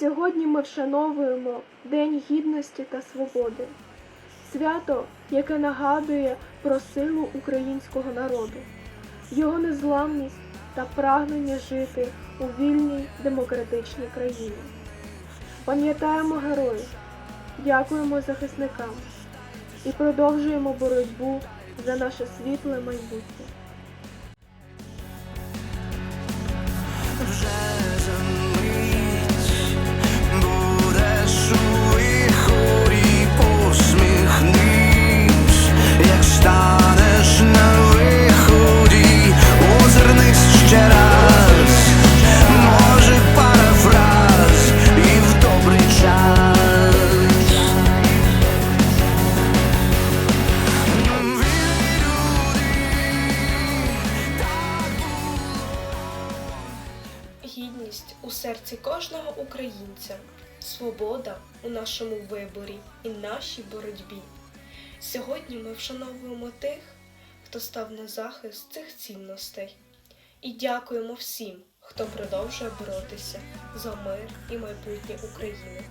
Сьогодні ми вшановуємо День Гідності та Свободи, свято, яке нагадує про силу українського народу, його незламність та прагнення жити у вільній демократичній країні. Пам'ятаємо героїв, дякуємо захисникам і продовжуємо боротьбу за наше світле майбутнє. Гідність у серці кожного українця, свобода у нашому виборі і нашій боротьбі. Сьогодні ми вшановуємо тих, хто став на захист цих цінностей, і дякуємо всім, хто продовжує боротися за мир і майбутнє України.